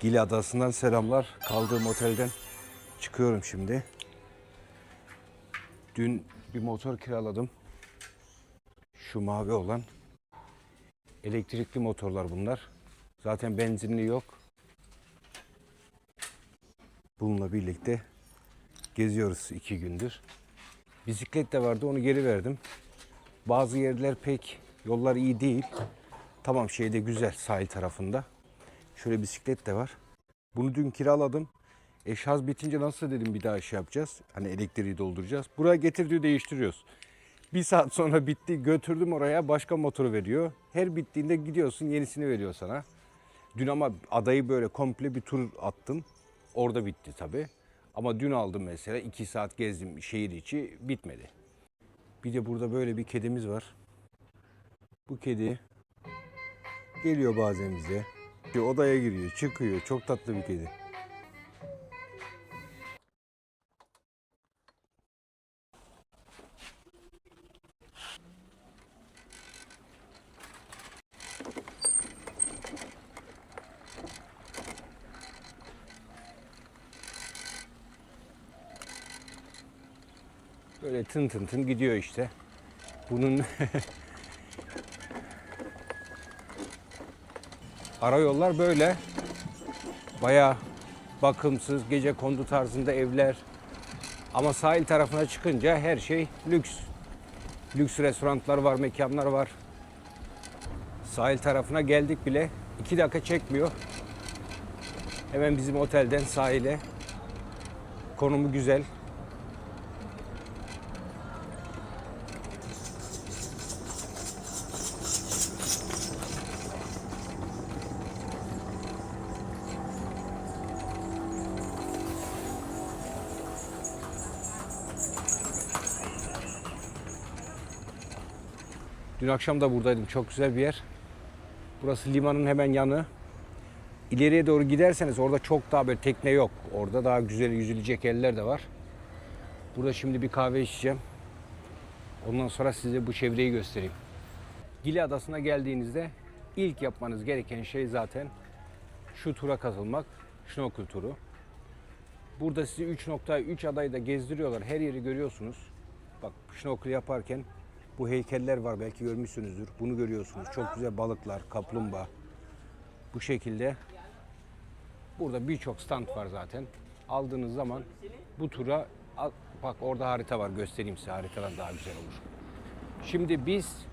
Gili Adası'ndan selamlar. Kaldığım otelden çıkıyorum şimdi. Dün bir motor kiraladım. Şu mavi olan. Elektrikli motorlar bunlar. Zaten benzinli yok. Bununla birlikte geziyoruz iki gündür. Bisiklet de vardı onu geri verdim. Bazı yerler pek yollar iyi değil. Tamam şeyde güzel sahil tarafında. Şöyle bisiklet de var. Bunu dün kiraladım. E şarj bitince nasıl dedim bir daha iş yapacağız. Hani elektriği dolduracağız. Buraya getirdiği değiştiriyoruz. Bir saat sonra bitti götürdüm oraya başka motoru veriyor. Her bittiğinde gidiyorsun yenisini veriyor sana. Dün ama adayı böyle komple bir tur attım. Orada bitti tabii. Ama dün aldım mesela iki saat gezdim şehir içi bitmedi. Bir de burada böyle bir kedimiz var. Bu kedi geliyor bazen bize. Odaya giriyor, çıkıyor. Çok tatlı bir kedi. Böyle tın tın tın gidiyor işte. Bunun Ara yollar böyle. Baya bakımsız, gece kondu tarzında evler. Ama sahil tarafına çıkınca her şey lüks. Lüks restoranlar var, mekanlar var. Sahil tarafına geldik bile. iki dakika çekmiyor. Hemen bizim otelden sahile. Konumu güzel. Dün akşam da buradaydım. Çok güzel bir yer. Burası limanın hemen yanı. İleriye doğru giderseniz orada çok daha böyle tekne yok. Orada daha güzel yüzülecek yerler de var. Burada şimdi bir kahve içeceğim. Ondan sonra size bu çevreyi göstereyim. Gili Adası'na geldiğinizde ilk yapmanız gereken şey zaten şu tura katılmak. Şnorkel turu. Burada sizi 3.3 adayda gezdiriyorlar. Her yeri görüyorsunuz. Bak şnorkel yaparken bu heykeller var belki görmüşsünüzdür. Bunu görüyorsunuz. Çok güzel balıklar, kaplumbağa. Bu şekilde burada birçok stand var zaten. Aldığınız zaman bu tura bak orada harita var göstereyim size haritadan daha güzel olur. Şimdi biz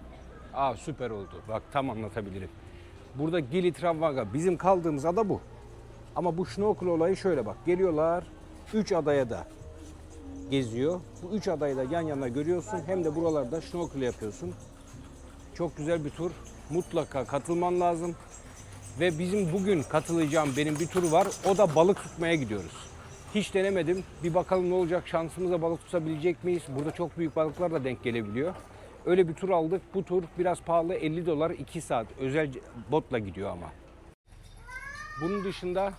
aa süper oldu. Bak tam anlatabilirim. Burada Gili Travaga bizim kaldığımız ada bu. Ama bu şnorkel olayı şöyle bak. Geliyorlar 3 adaya da geziyor. Bu üç adayı da yan yana görüyorsun. Hem de buralarda şnorkel yapıyorsun. Çok güzel bir tur. Mutlaka katılman lazım. Ve bizim bugün katılacağım benim bir tur var. O da balık tutmaya gidiyoruz. Hiç denemedim. Bir bakalım ne olacak. Şansımıza balık tutabilecek miyiz? Burada çok büyük balıklar da denk gelebiliyor. Öyle bir tur aldık. Bu tur biraz pahalı. 50 dolar 2 saat. Özel botla gidiyor ama. Bunun dışında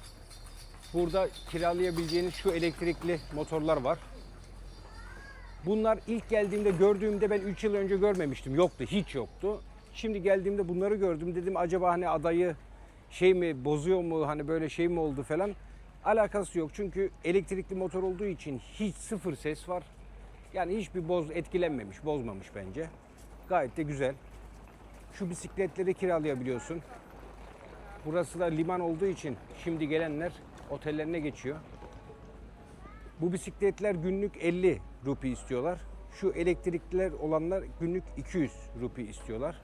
burada kiralayabileceğiniz şu elektrikli motorlar var. Bunlar ilk geldiğimde gördüğümde ben 3 yıl önce görmemiştim. Yoktu, hiç yoktu. Şimdi geldiğimde bunları gördüm. Dedim acaba hani adayı şey mi bozuyor mu hani böyle şey mi oldu falan. Alakası yok. Çünkü elektrikli motor olduğu için hiç sıfır ses var. Yani hiçbir boz etkilenmemiş, bozmamış bence. Gayet de güzel. Şu bisikletleri kiralayabiliyorsun. Burası da liman olduğu için şimdi gelenler otellerine geçiyor. Bu bisikletler günlük 50 rupi istiyorlar. Şu elektrikliler olanlar günlük 200 rupi istiyorlar.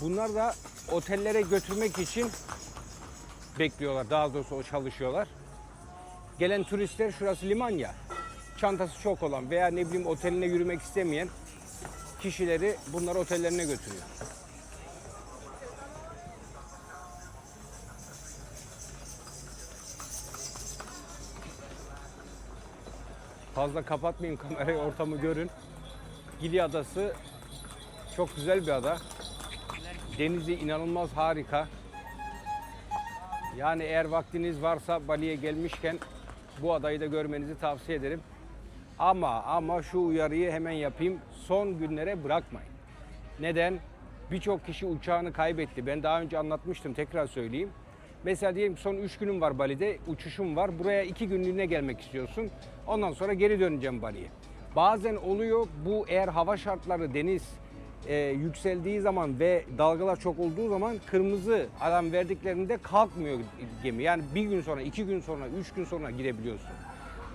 Bunlar da otellere götürmek için bekliyorlar. Daha doğrusu o çalışıyorlar. Gelen turistler şurası liman ya. Çantası çok olan veya ne bileyim oteline yürümek istemeyen kişileri bunlar otellerine götürüyor. Fazla kapatmayın kamerayı ortamı görün. Gili Adası çok güzel bir ada. Denizi inanılmaz harika. Yani eğer vaktiniz varsa Bali'ye gelmişken bu adayı da görmenizi tavsiye ederim. Ama ama şu uyarıyı hemen yapayım. Son günlere bırakmayın. Neden? Birçok kişi uçağını kaybetti. Ben daha önce anlatmıştım tekrar söyleyeyim. Mesela diyelim ki son 3 günüm var Bali'de, uçuşum var. Buraya 2 günlüğüne gelmek istiyorsun. Ondan sonra geri döneceğim Bali'ye. Bazen oluyor bu eğer hava şartları deniz e, yükseldiği zaman ve dalgalar çok olduğu zaman kırmızı alarm verdiklerinde kalkmıyor gemi. Yani bir gün sonra, iki gün sonra, üç gün sonra gidebiliyorsun.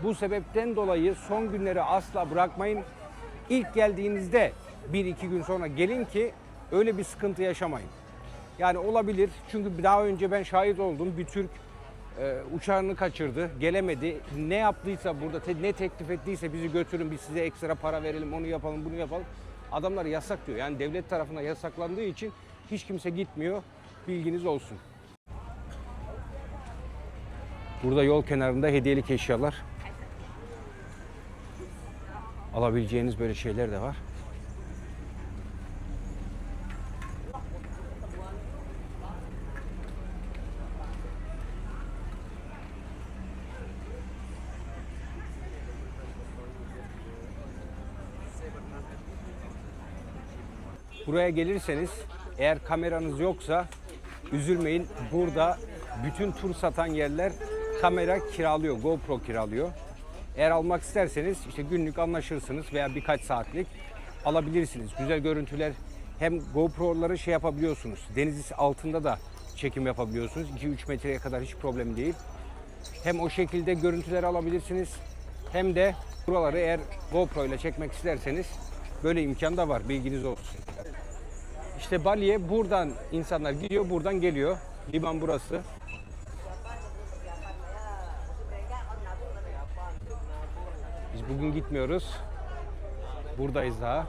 Bu sebepten dolayı son günleri asla bırakmayın. İlk geldiğinizde bir iki gün sonra gelin ki öyle bir sıkıntı yaşamayın. Yani olabilir çünkü daha önce ben şahit oldum bir Türk e, uçağını kaçırdı, gelemedi. Ne yaptıysa burada te- ne teklif ettiyse bizi götürün biz size ekstra para verelim, onu yapalım, bunu yapalım. Adamlar yasak diyor. Yani devlet tarafından yasaklandığı için hiç kimse gitmiyor. Bilginiz olsun. Burada yol kenarında hediyelik eşyalar. Alabileceğiniz böyle şeyler de var. Buraya gelirseniz eğer kameranız yoksa üzülmeyin. Burada bütün tur satan yerler kamera kiralıyor, GoPro kiralıyor. Eğer almak isterseniz işte günlük anlaşırsınız veya birkaç saatlik alabilirsiniz. Güzel görüntüler hem GoPro'ları şey yapabiliyorsunuz. Deniz altında da çekim yapabiliyorsunuz. 2-3 metreye kadar hiç problem değil. Hem o şekilde görüntüler alabilirsiniz hem de buraları eğer GoPro ile çekmek isterseniz böyle imkan da var. Bilginiz olsun. İşte Bali'ye buradan insanlar gidiyor, buradan geliyor. Liman burası. Biz bugün gitmiyoruz. Buradayız daha.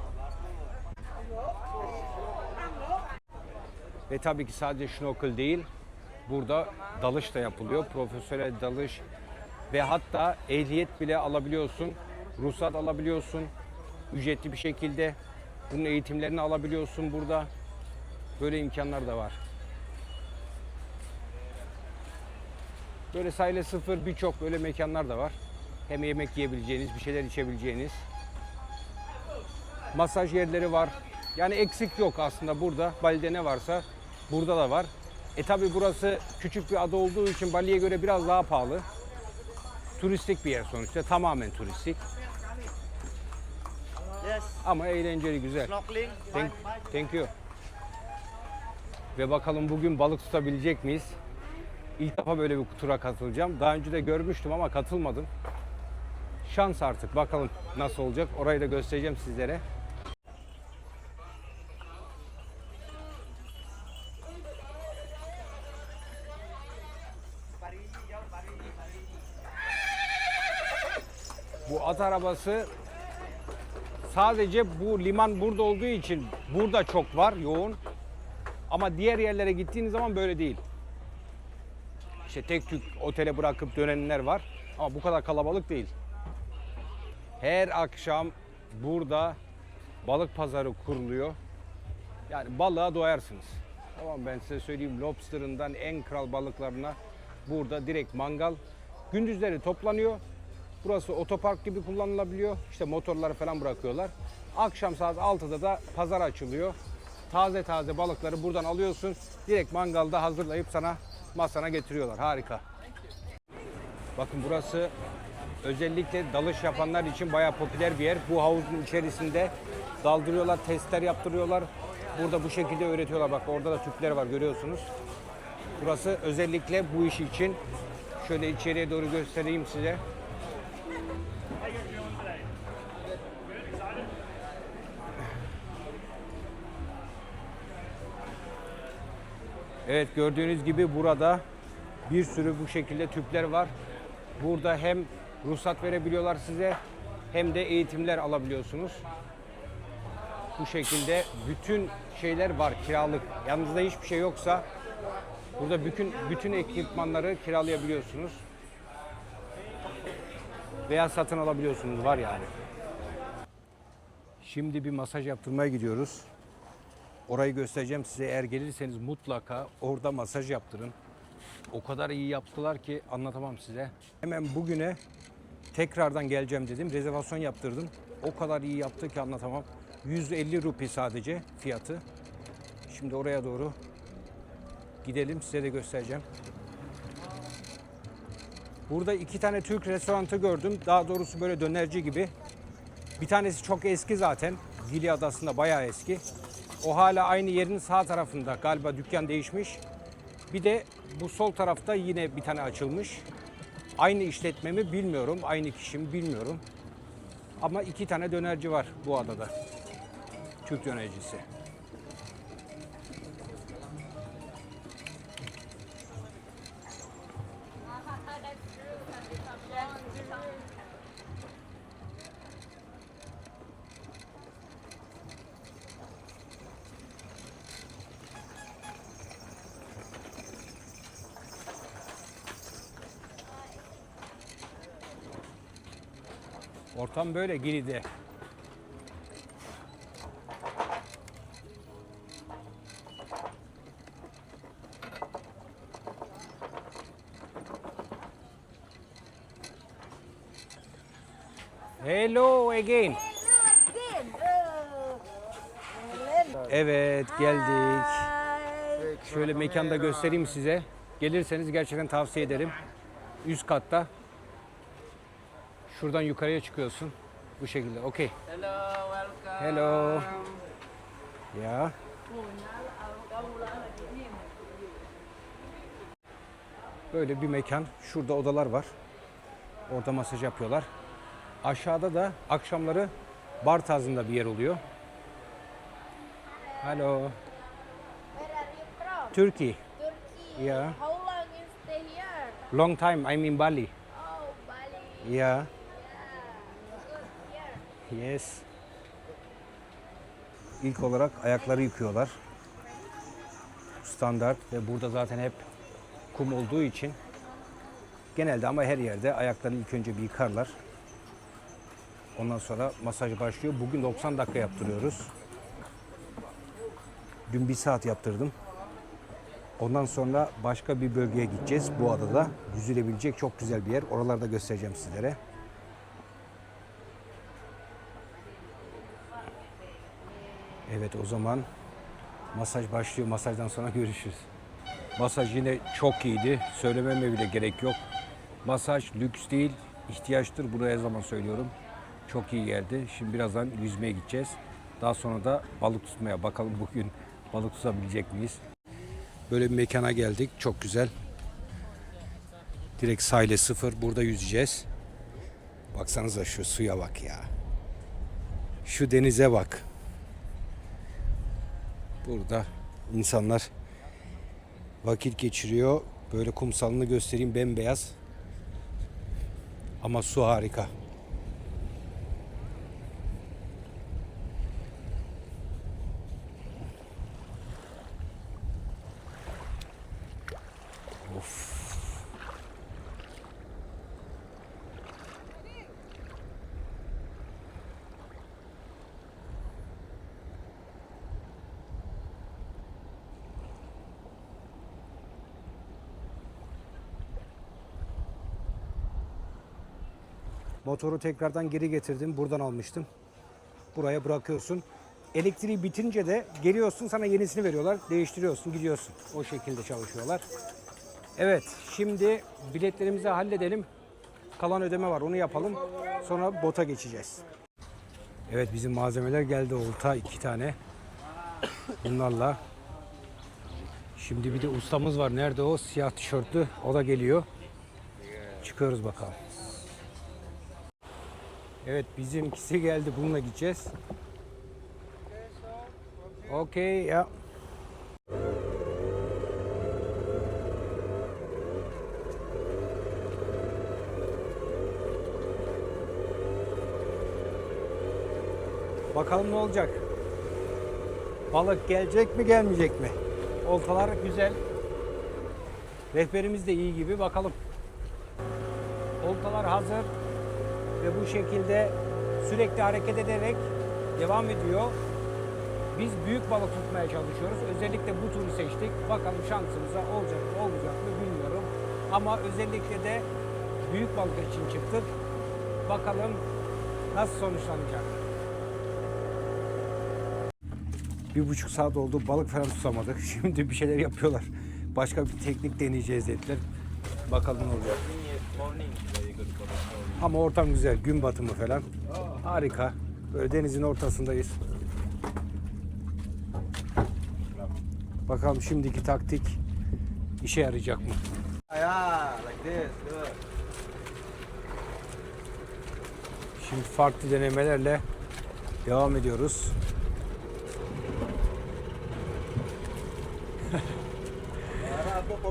Ve tabii ki sadece şnorkel değil, burada dalış da yapılıyor. Profesyonel dalış ve hatta ehliyet bile alabiliyorsun. Ruhsat alabiliyorsun. Ücretli bir şekilde bunun eğitimlerini alabiliyorsun burada. Böyle imkanlar da var. Böyle sahile sıfır birçok böyle mekanlar da var. Hem yemek yiyebileceğiniz, bir şeyler içebileceğiniz. Masaj yerleri var. Yani eksik yok aslında burada. Bali'de ne varsa burada da var. E tabi burası küçük bir ada olduğu için Bali'ye göre biraz daha pahalı. Turistik bir yer sonuçta. Tamamen turistik. Yes. Ama eğlenceli, güzel. Thank, thank you. Ve bakalım bugün balık tutabilecek miyiz? İlk defa böyle bir tura katılacağım. Daha önce de görmüştüm ama katılmadım. Şans artık. Bakalım nasıl olacak. Orayı da göstereceğim sizlere. Bu at arabası sadece bu liman burada olduğu için burada çok var yoğun. Ama diğer yerlere gittiğiniz zaman böyle değil. İşte tek tük otele bırakıp dönenler var. Ama bu kadar kalabalık değil. Her akşam burada balık pazarı kuruluyor. Yani balığa doyarsınız. Tamam ben size söyleyeyim lobsterından en kral balıklarına burada direkt mangal. Gündüzleri toplanıyor. Burası otopark gibi kullanılabiliyor. İşte motorları falan bırakıyorlar. Akşam saat 6'da da pazar açılıyor. Taze taze balıkları buradan alıyorsun. Direkt mangalda hazırlayıp sana masana getiriyorlar. Harika. Bakın burası özellikle dalış yapanlar için bayağı popüler bir yer. Bu havuzun içerisinde daldırıyorlar, testler yaptırıyorlar. Burada bu şekilde öğretiyorlar. Bak orada da tüpler var görüyorsunuz. Burası özellikle bu iş için. Şöyle içeriye doğru göstereyim size. Evet gördüğünüz gibi burada bir sürü bu şekilde tüpler var. Burada hem ruhsat verebiliyorlar size hem de eğitimler alabiliyorsunuz. Bu şekilde bütün şeyler var kiralık. Yanınızda hiçbir şey yoksa burada bütün bütün ekipmanları kiralayabiliyorsunuz. Veya satın alabiliyorsunuz var yani. Şimdi bir masaj yaptırmaya gidiyoruz. Orayı göstereceğim size. Eğer gelirseniz mutlaka orada masaj yaptırın. O kadar iyi yaptılar ki anlatamam size. Hemen bugüne tekrardan geleceğim dedim. Rezervasyon yaptırdım. O kadar iyi yaptı ki anlatamam. 150 rupi sadece fiyatı. Şimdi oraya doğru gidelim size de göstereceğim. Burada iki tane Türk restoranı gördüm. Daha doğrusu böyle dönerci gibi. Bir tanesi çok eski zaten. Gili Adası'nda bayağı eski. O hala aynı yerin sağ tarafında. Galiba dükkan değişmiş. Bir de bu sol tarafta yine bir tane açılmış. Aynı işletme mi bilmiyorum. Aynı kişi mi bilmiyorum. Ama iki tane dönerci var bu adada. Türk dönercisi. Ortam böyle Gili'de. Hello again. Evet geldik. Şöyle mekanda göstereyim size. Gelirseniz gerçekten tavsiye ederim. Üst katta. Şuradan yukarıya çıkıyorsun. Bu şekilde. Okey. Hello, welcome. Hello. Ya. Böyle bir mekan. Şurada odalar var. Orada masaj yapıyorlar. Aşağıda da akşamları bar tarzında bir yer oluyor. Hello. Where are you from? Turkey. Turkey. Yeah. How long you stay here? Long time. I'm in Bali. Oh, Bali. Yeah. Yes. İlk olarak ayakları yıkıyorlar. Standart ve burada zaten hep kum olduğu için genelde ama her yerde ayaklarını ilk önce bir yıkarlar. Ondan sonra masaj başlıyor. Bugün 90 dakika yaptırıyoruz. Dün bir saat yaptırdım. Ondan sonra başka bir bölgeye gideceğiz. Bu adada yüzülebilecek çok güzel bir yer. Oralarda göstereceğim sizlere. Evet o zaman masaj başlıyor. Masajdan sonra görüşürüz. Masaj yine çok iyiydi. Söylememe bile gerek yok. Masaj lüks değil, ihtiyaçtır. Bunu her zaman söylüyorum. Çok iyi geldi. Şimdi birazdan yüzmeye gideceğiz. Daha sonra da balık tutmaya bakalım bugün balık tutabilecek miyiz? Böyle bir mekana geldik. Çok güzel. Direkt sahile sıfır. Burada yüzeceğiz. Baksanıza şu suya bak ya. Şu denize bak. Burada insanlar vakit geçiriyor. Böyle kumsalını göstereyim bembeyaz. Ama su harika. Motoru tekrardan geri getirdim. Buradan almıştım. Buraya bırakıyorsun. Elektriği bitince de geliyorsun sana yenisini veriyorlar. Değiştiriyorsun gidiyorsun. O şekilde çalışıyorlar. Evet şimdi biletlerimizi halledelim. Kalan ödeme var onu yapalım. Sonra bota geçeceğiz. Evet bizim malzemeler geldi. Olta iki tane. Bunlarla. Şimdi bir de ustamız var. Nerede o? Siyah tişörtlü. O da geliyor. Çıkıyoruz bakalım. Evet bizimkisi geldi. Bununla gideceğiz. Okey ya. Bakalım ne olacak. Balık gelecek mi gelmeyecek mi? Oltalar güzel. Rehberimiz de iyi gibi bakalım. Oltalar hazır ve bu şekilde sürekli hareket ederek devam ediyor. Biz büyük balık tutmaya çalışıyoruz. Özellikle bu turu seçtik. Bakalım şansımıza olacak mı olmayacak mı bilmiyorum. Ama özellikle de büyük balık için çıktık. Bakalım nasıl sonuçlanacak. Bir buçuk saat oldu balık falan tutamadık. Şimdi bir şeyler yapıyorlar. Başka bir teknik deneyeceğiz dediler. Bakalım ne olacak. Ama ortam güzel. Gün batımı falan. Harika. Böyle denizin ortasındayız. Bakalım şimdiki taktik işe yarayacak mı? Şimdi farklı denemelerle devam ediyoruz. Ara apa?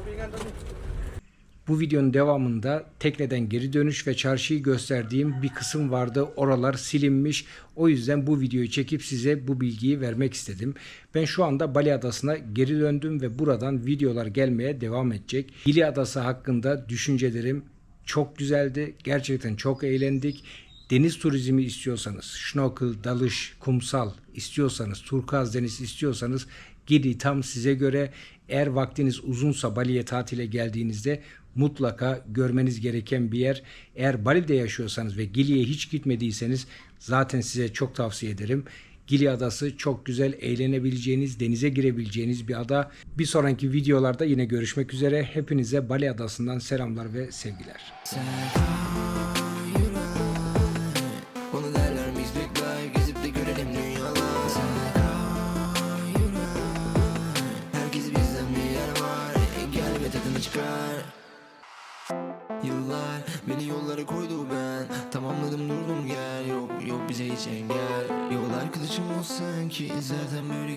Bu videonun devamında tekneden geri dönüş ve çarşıyı gösterdiğim bir kısım vardı. Oralar silinmiş. O yüzden bu videoyu çekip size bu bilgiyi vermek istedim. Ben şu anda Bali Adası'na geri döndüm ve buradan videolar gelmeye devam edecek. Gili Adası hakkında düşüncelerim çok güzeldi. Gerçekten çok eğlendik. Deniz turizmi istiyorsanız, şnorkel, dalış, kumsal istiyorsanız, turkuaz deniz istiyorsanız Gidi tam size göre. Eğer vaktiniz uzunsa Bali'ye tatile geldiğinizde mutlaka görmeniz gereken bir yer. Eğer Bali'de yaşıyorsanız ve Gili'ye hiç gitmediyseniz zaten size çok tavsiye ederim. Gili Adası çok güzel, eğlenebileceğiniz, denize girebileceğiniz bir ada. Bir sonraki videolarda yine görüşmek üzere. Hepinize Bali Adası'ndan selamlar ve sevgiler. Onu gel Yok yok